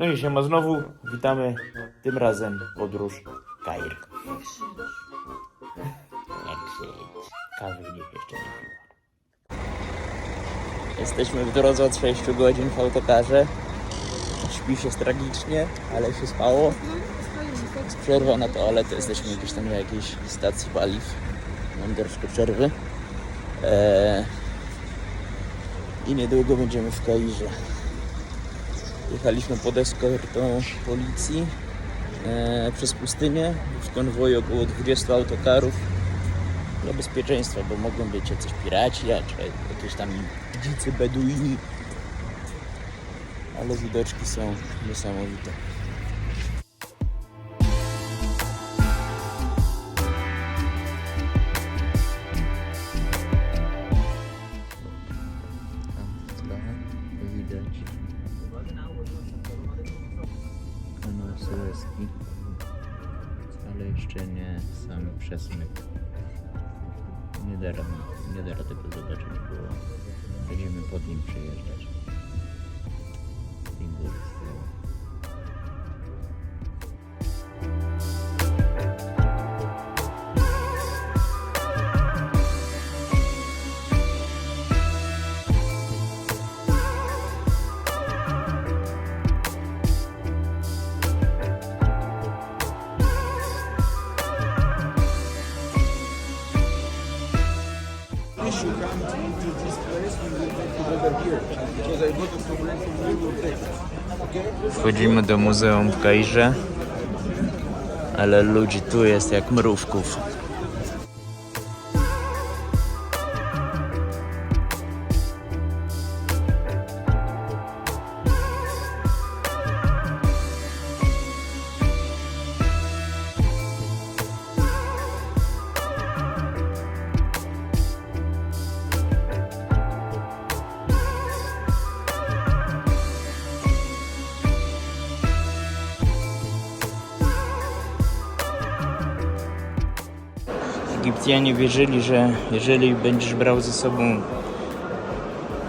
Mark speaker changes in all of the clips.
Speaker 1: No i siema znowu, witamy tym razem podróż Kair. Nie krzycz, kawy gdzieś jeszcze nie piła. Jesteśmy w drodze od 6 godzin w autokarze. Śpi się tragicznie, ale się spało. Przerwa na toaletę, jesteśmy gdzieś tam na jakiejś stacji paliw. Mam troszkę przerwy. Eee, I niedługo będziemy w Kairze. Jechaliśmy pod eskortą policji e, przez pustynię w konwoju około 20 autokarów dla bezpieczeństwa, bo mogą być jacyś piraci, czy jakieś tam dzicy beduini. Ale widoczki są niesamowite. Wchodzimy do muzeum w Kairze, ale ludzi tu jest jak mrówków. Egipcjanie wierzyli, że jeżeli będziesz brał ze sobą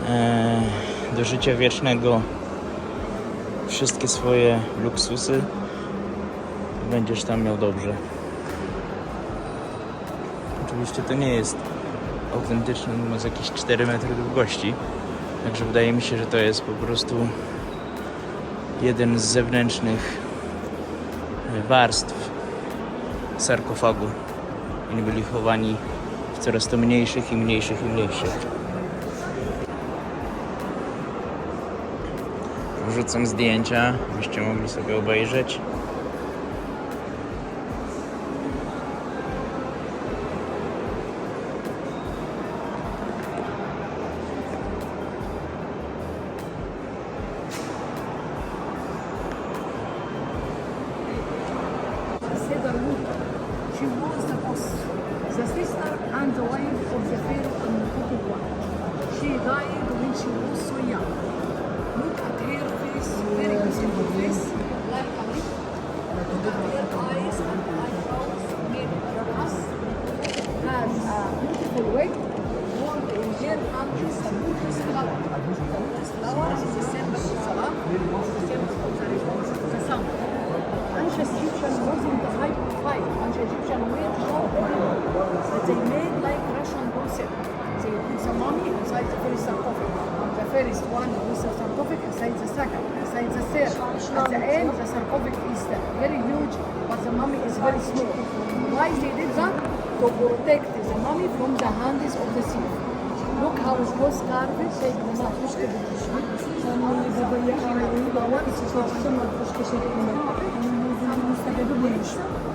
Speaker 1: e, do życia wiecznego wszystkie swoje luksusy, będziesz tam miał dobrze. Oczywiście to nie jest autentyczny, ma z jakieś 4 metry długości, także wydaje mi się, że to jest po prostu jeden z zewnętrznych warstw sarkofagu. Oni byli chowani w coraz to mniejszych i mniejszych i mniejszych. Wrzucam zdjęcia, byście mogli sobie obejrzeć.
Speaker 2: They made like Russian concept. They put the mummy inside the first sarcophagus. The first one with the sarcophagus inside the second, inside the third. At the end, the sarcophagus is very huge, but the mummy is very small. Why they did that? To protect the mummy from the hands of the thief. Look how it was carved. Take the sarcophagus. Some of them clothes,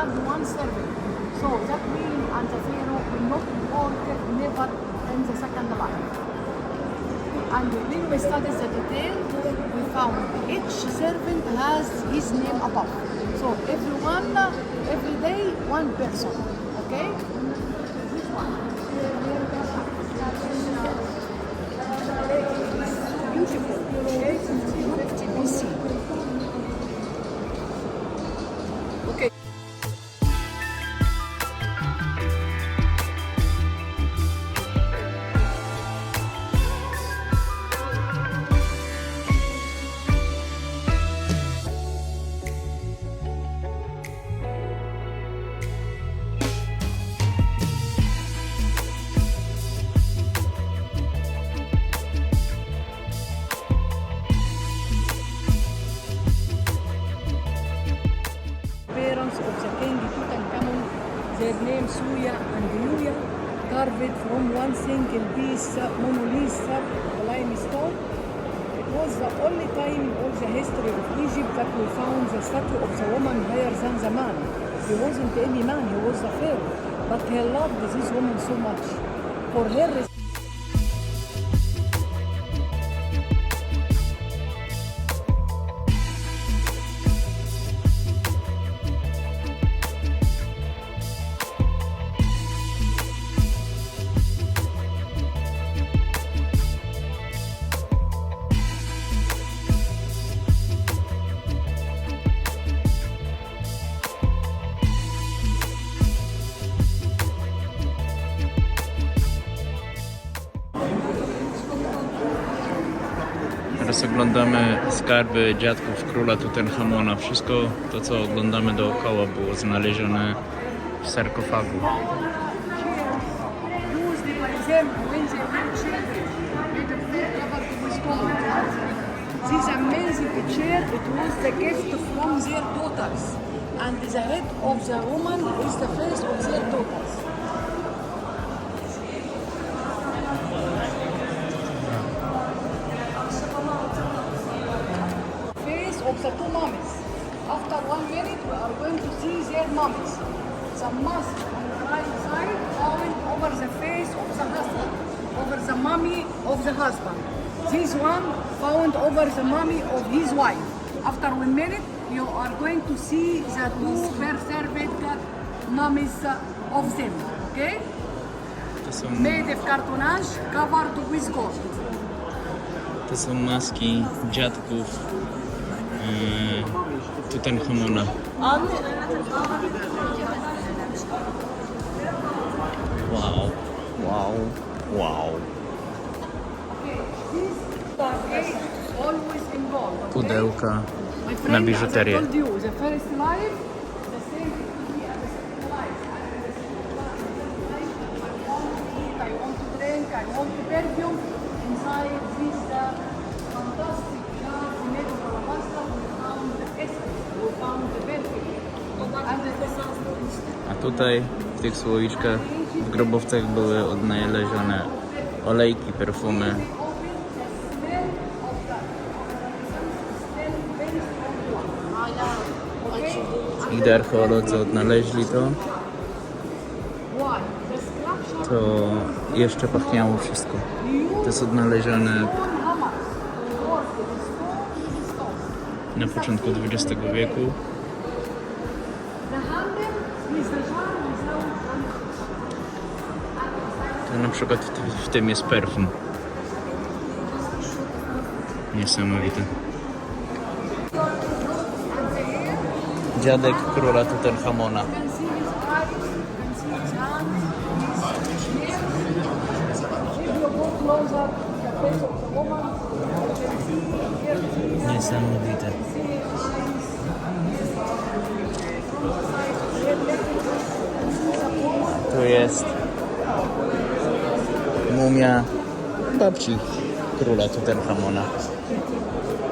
Speaker 2: has one servant. So that means and the pharaoh will not altered never in the second life. And when we studied the detail, we found each servant has his name above. So everyone, every day, one person. Okay? This one. Of the king Tutankhamun, their names Suya and Yuya, carved from one single piece uh, monolith uh, limestone. It was the only time in all the history of Egypt that we found the statue of the woman higher than the man. He wasn't any man, he was a pharaoh. But he loved this woman so much. For her
Speaker 1: Teraz oglądamy skarby dziadków króla Tutenchamona. Wszystko to, co oglądamy dookoła, było znalezione w sarkofagu.
Speaker 2: And the head of the woman is the face of their daughters. Of the husband. This one found over the mummy of his wife. After one minute, you are going to see the two preserved mummies uh, of them. Okay?
Speaker 1: Są,
Speaker 2: Made of cartonnage covered with gold.
Speaker 1: to są maski dziadków e, uh, Tutenchamona. Um, wow, wow,
Speaker 2: wow.
Speaker 1: Pudełka na biżuterię. A tutaj w tych słoiczkach w grobowcach były odnalezione olejki, perfumy.
Speaker 2: One. Okay?
Speaker 1: Gdy archeolodzy odnaleźli to, to jeszcze pachniało wszystko. To jest odnalezione na początku XX wieku. To na przykład w, w tym jest perfum. Niesamowite.
Speaker 2: See here his
Speaker 1: Niesamowite. Tu jest mumia babci króla Tutenchamona.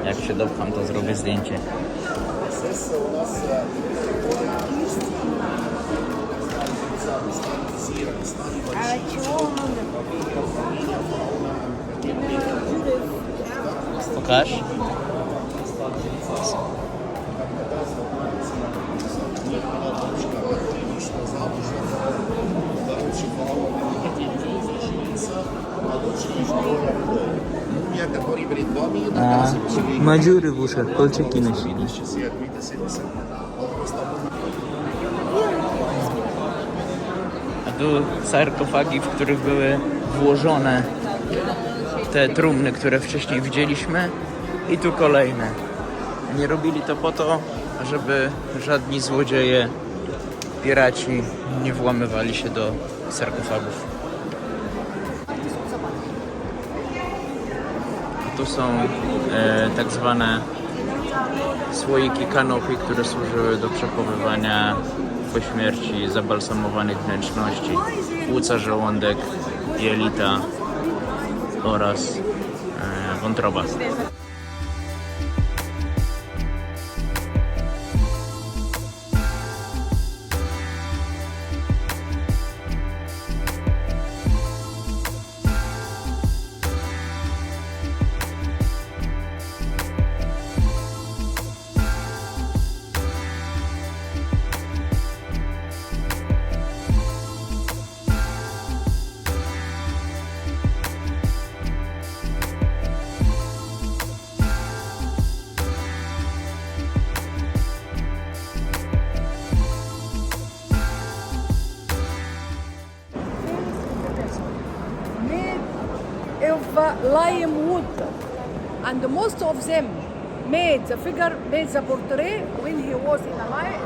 Speaker 1: Jak się dopcham, to zrobię zdjęcie.
Speaker 2: здесь у
Speaker 1: нас
Speaker 3: А чего он умер?
Speaker 1: Покажешь? Дочь dziury w uszach, kolczyki nosili.
Speaker 3: все отметы 70.
Speaker 1: A tu sarkofagi, w których były włożone te trumny, które wcześniej widzieliśmy. I tu kolejne. Nie robili to po to, żeby żadni złodzieje, piraci nie włamywali się do sarkofagów. Tu są e, tak zwane słoiki kanopi, które służyły do przechowywania po śmierci zabalsamowanych wnętrzności, płuca, żołądek, jelita oraz e, wątroba.
Speaker 2: Figure, made the portrait when he was in life.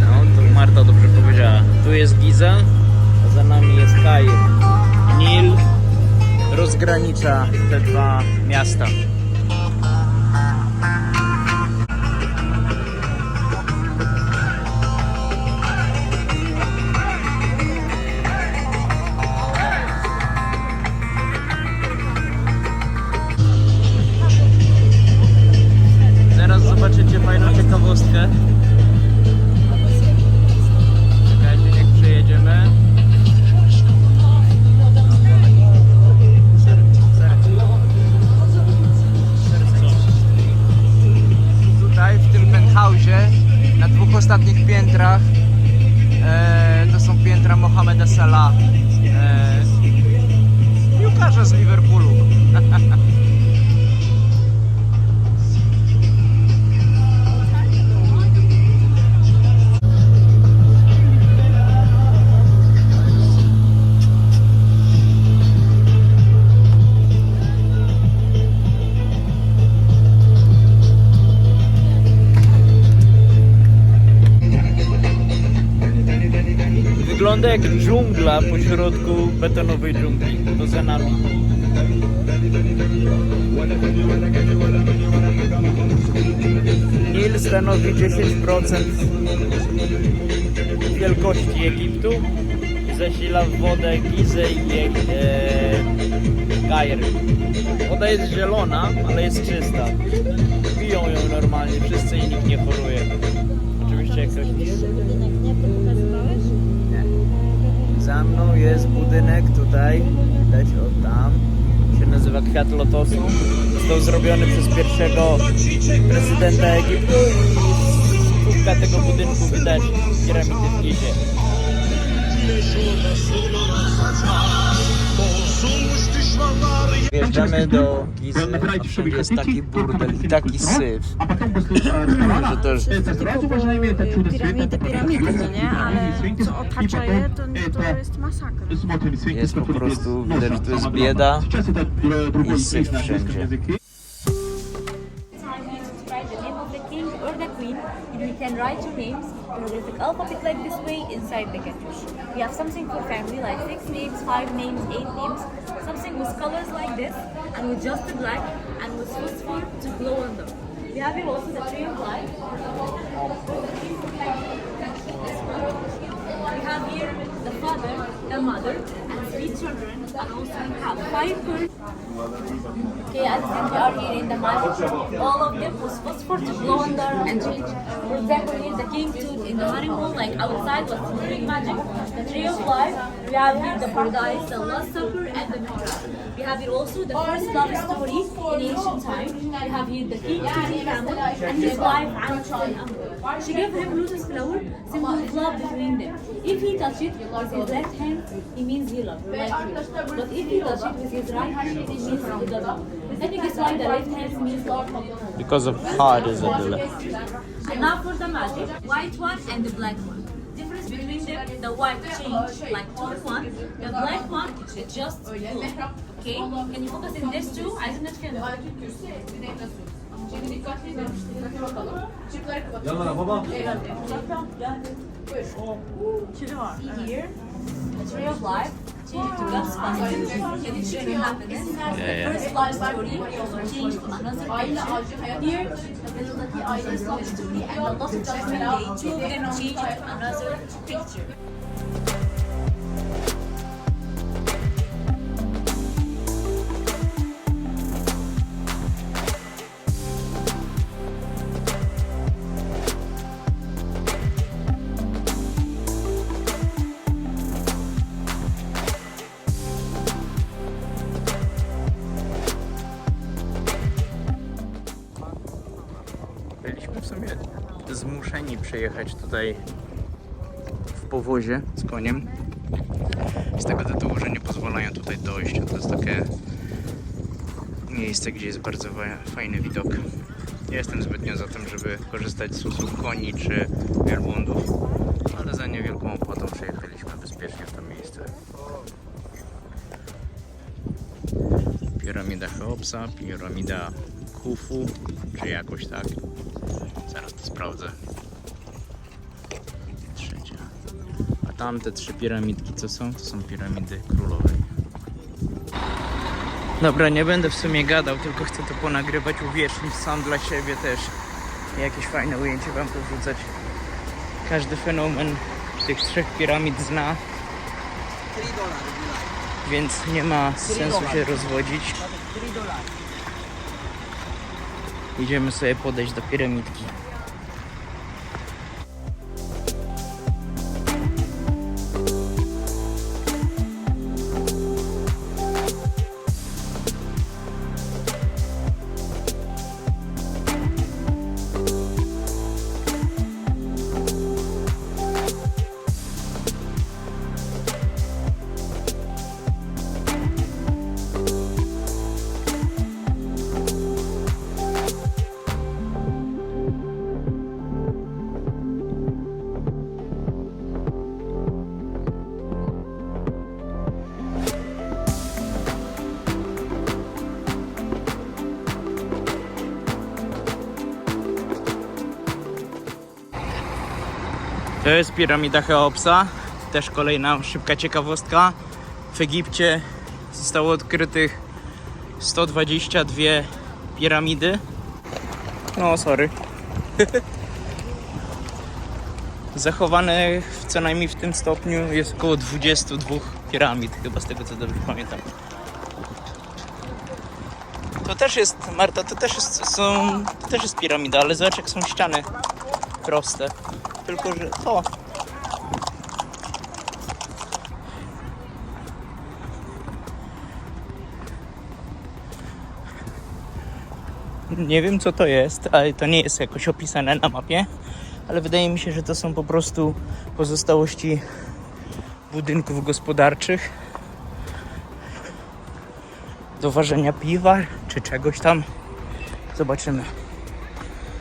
Speaker 1: No, Marta dobrze powiedziała. Tu jest Giza, a za nami jest Kair. Nil rozgranicza te dwa miasta. kilometrach dżungla pośrodku betonowej dżungli. To za nami. Nil stanowi 10% wielkości Egiptu. Zasila wodę Gizę i e, Kair. Woda jest zielona, ale jest czysta. Piją ją normalnie wszyscy i nikt nie choruje. Oczywiście jak ktoś Za mną jest budynek tutaj, widać o tam. Się nazywa Kwiat Lotosu. Został zrobiony przez pierwszego prezydenta Egiptu i z tego budynku widać piramidy w Gizie. Wjeżdżamy do Gizy, a wszędzie jest taki burdel i taki syf, że to już
Speaker 4: piramidy, piramidy, no nie? Ale co otacza je, to, to jest masakra.
Speaker 1: jest po prostu, widać, że to jest bieda i syf wszędzie.
Speaker 5: Write your names in hieroglyphic alphabet like this way inside the ketush. We have something for family like six names, five names, eight names, something with colors like this, and with just the black, and with phosphor to glow on them. We have here also the tree of life. We have here the father, the mother, three children, and also have five birds. Okay, as we are here in the magic. All of them was phosphor to glow under and change. For example, here the king stood in the honeymoon, like outside was doing magic. The tree of life. We have here the paradise, the last supper, and the mihrab. We have here also the first love story in ancient time. We have here the king Tutankhamun and his wife and Amr. She gave him lotus flower, symbol of love between them. If he touched it with his left hand, it means he loved her like you. But if he touched it with his right hand, it means he doesn't. Let me guess why the left hand means love.
Speaker 1: Because of hard is at the left.
Speaker 5: And now for the magic, white one and the black one. Difference between them the white change like to the one. The black one just blue. Okay? Can you focus in this too? I Şimdi dikkatli edin. Dikkate bakalım. Çırpları kapatın. Yanlara baba. Evet. evet. Buyur. Çili var. Here. Tree of Life. Change to God's Can it should happiness? The first life story. Change to another Aile ağacı hayat. Here. Middle'daki aile savaşı. And the lost judgment day. Two of them change to another picture.
Speaker 1: Tutaj w powozie z koniem. Z tego tytułu, że nie pozwalają tutaj dojść. To jest takie miejsce, gdzie jest bardzo fajny widok. Nie jestem zbytnio za tym, żeby korzystać z usług koni czy wielbłądów, ale za niewielką opłatą przyjechaliśmy bezpiecznie w to miejsce. Piramida Cheopsa, piramida Khufu, czy jakoś tak. Zaraz to sprawdzę. Tamte trzy piramidki co są? To są piramidy królowej. Dobra, nie będę w sumie gadał, tylko chcę to ponagrywać, uwiecznić sam dla siebie też. Jakieś fajne ujęcie wam powrzucać. Każdy fenomen tych trzech piramid zna. Więc nie ma sensu się rozwodzić. Idziemy sobie podejść do piramidki. To jest piramida Cheopsa. Też kolejna szybka ciekawostka. W Egipcie zostało odkrytych 122 piramidy. No, sorry. Zachowane w co najmniej w tym stopniu jest około 22 piramid, chyba z tego co dobrze pamiętam. To też jest, Marta, to też jest, są, to też jest piramida, ale zobacz jak są ściany proste. Tylko, że. Nie wiem co to jest, ale to nie jest jakoś opisane na mapie, ale wydaje mi się, że to są po prostu pozostałości budynków gospodarczych do ważenia piwa czy czegoś tam. Zobaczymy.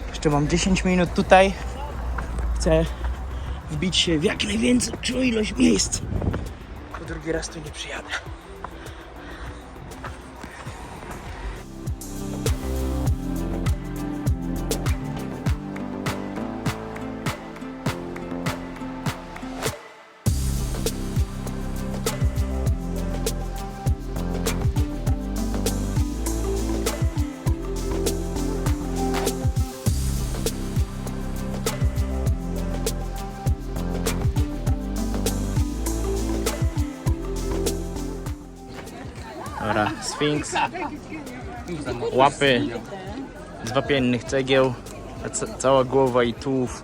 Speaker 1: Jeszcze mam 10 minut tutaj wbić się w jak największą ilość miejsc. Bo drugi raz tu nie przyjadę. Łapy z wapiennych cegieł. a ca- cała głowa i tułów.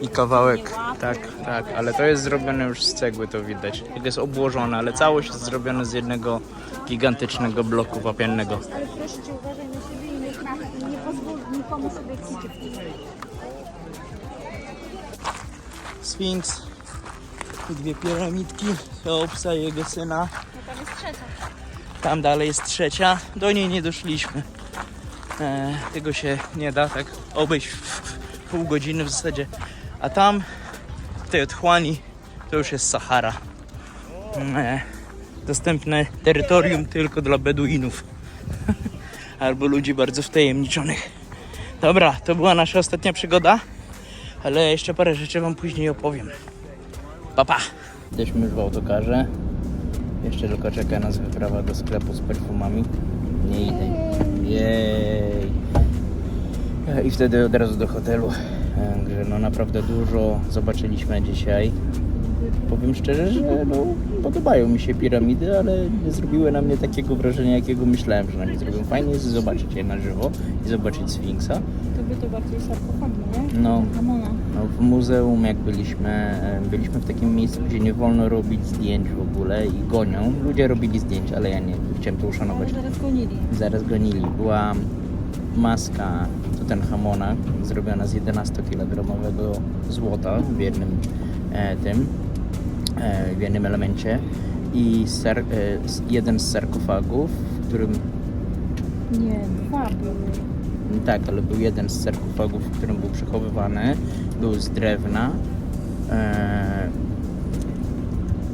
Speaker 1: I kawałek. Tak, tak, ale to jest zrobione już z cegły, to widać. Jest obłożone, ale całość jest zrobione z jednego gigantycznego bloku wapiennego.
Speaker 6: Ale proszę cię, uważaj na siebie i nie, traf- nie pozwól nikomu sobie kciuki wcisnąć.
Speaker 1: Sfinks. I dwie piramidki. Cheopsa i jego syna.
Speaker 4: Tam jest trzecia.
Speaker 1: Tam dalej jest trzecia. Do niej nie doszliśmy. E, tego się nie da tak obejść w, w pół godziny w zasadzie. A tam tej otchłani to już jest Sahara. E, dostępne terytorium tylko dla Beduinów. Albo ludzi bardzo wtajemniczonych. Dobra, to była nasza ostatnia przygoda, ale jeszcze parę rzeczy wam później opowiem. Pa, pa! Jesteśmy już w autokarze. Jeszcze tylko czeka nas wyprawa do sklepu z perfumami. Nie idę. Jej. I wtedy od razu do hotelu. Także no naprawdę dużo zobaczyliśmy dzisiaj. Powiem szczerze, że no, podobają mi się piramidy, ale nie zrobiły na mnie takiego wrażenia, jakiego myślałem, że na mnie zrobią. Fajnie jest zobaczyć je na żywo i zobaczyć Sfinksa.
Speaker 4: To by to bardziej sarkofagi, nie?
Speaker 1: No. No, w muzeum, jak byliśmy, e, byliśmy w takim miejscu, gdzie nie wolno robić zdjęć w ogóle i gonią. Ludzie robili zdjęcia, ale ja nie chciałem to uszanować.
Speaker 4: Ale zaraz gonili.
Speaker 1: Zaraz gonili. Była maska Tutenhamona zrobiona z 11-kilogramowego złota w jednym e, tym, e, w jednym elemencie i ser, e, jeden z sarkofagów, w którym
Speaker 4: Nie, dwa były.
Speaker 1: Tak, ale był jeden z sarkofagów, w którym był przechowywany, był z drewna e,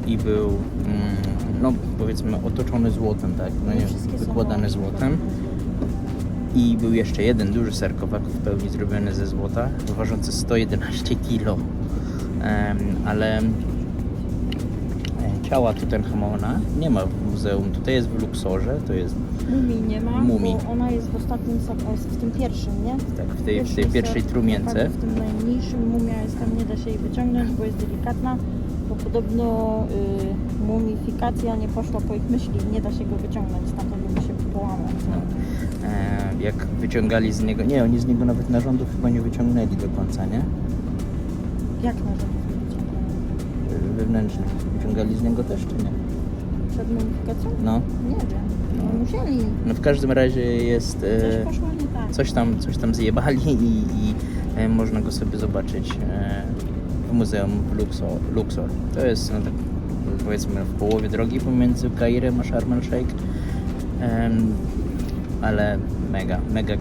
Speaker 1: i był, mm, no powiedzmy, otoczony złotem, tak, no nie, wykładany złotem. I był jeszcze jeden duży sarkofag w pełni zrobiony ze złota, ważący 111 kg. Ale e, ciała Tutenchamona nie ma w muzeum. Tutaj jest w Luxorze, to jest
Speaker 4: Mumii nie ma,
Speaker 1: Mumii.
Speaker 4: bo ona jest w ostatnim, w tym pierwszym, nie?
Speaker 1: tak, w tej, w tej pierwszej trumience.
Speaker 4: W tym najmniejszym mumia jest tam, nie da się jej wyciągnąć, bo jest delikatna, bo podobno y, mumifikacja nie poszła po ich myśli, nie da się go wyciągnąć, stamtąd by się połamał.
Speaker 1: E, jak wyciągali z niego, nie, oni z niego nawet narządów chyba nie wyciągnęli do końca, nie?
Speaker 4: Jak na nie wyciągnąć?
Speaker 1: E, Wewnętrznych. Wyciągali z niego też, czy nie?
Speaker 4: Przed mumifikacją?
Speaker 1: No,
Speaker 4: Nie wiem. No, musieli.
Speaker 1: no w każdym razie jest...
Speaker 4: Coś
Speaker 1: E,
Speaker 4: poszło nie tak.
Speaker 1: coś tam, coś tam zjebali i, i e, można go sobie zobaczyć e, w muzeum w Luxor. Luxor. To jest no, tak, powiedzmy w połowie drogi pomiędzy Kairem a Sharm el Sheikh. Ale mega, mega,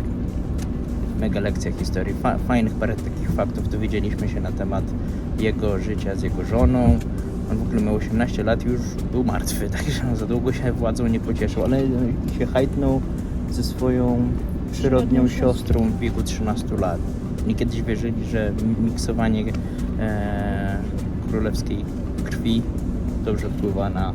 Speaker 1: mega lekcja historii. Fa, fajnych parę takich faktów dowiedzieliśmy się na temat jego życia z jego żoną. On w ogóle miał 18 lat i już był martwy, także za długo się władzą nie pocieszył, ale się hajtnął ze swoją przyrodnią siostrą w wieku 13 lat. Oni kiedyś wierzyli, że miksowanie e, królewskiej krwi dobrze wpływa na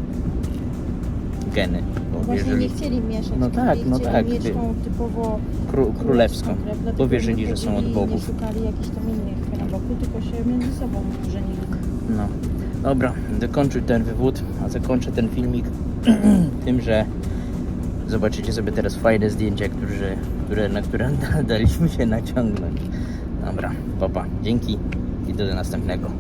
Speaker 1: geny. Bo
Speaker 4: No Właśnie
Speaker 1: wierzyli,
Speaker 4: nie chcieli mieszać.
Speaker 1: No tak, no tak,
Speaker 4: mieć tą typowo
Speaker 1: kró, królewską,
Speaker 4: krew, dlatego
Speaker 1: bo wierzyli, że są od bogów.
Speaker 4: Nie szukali jakichś tam innych na boku, tylko się między sobą żenili.
Speaker 1: No. Dobra, dokończył ten wywód, a zakończę ten filmik tym, że zobaczycie sobie teraz fajne zdjęcia, które, które, na które daliśmy się naciągnąć. Dobra, papa, dzięki i do następnego.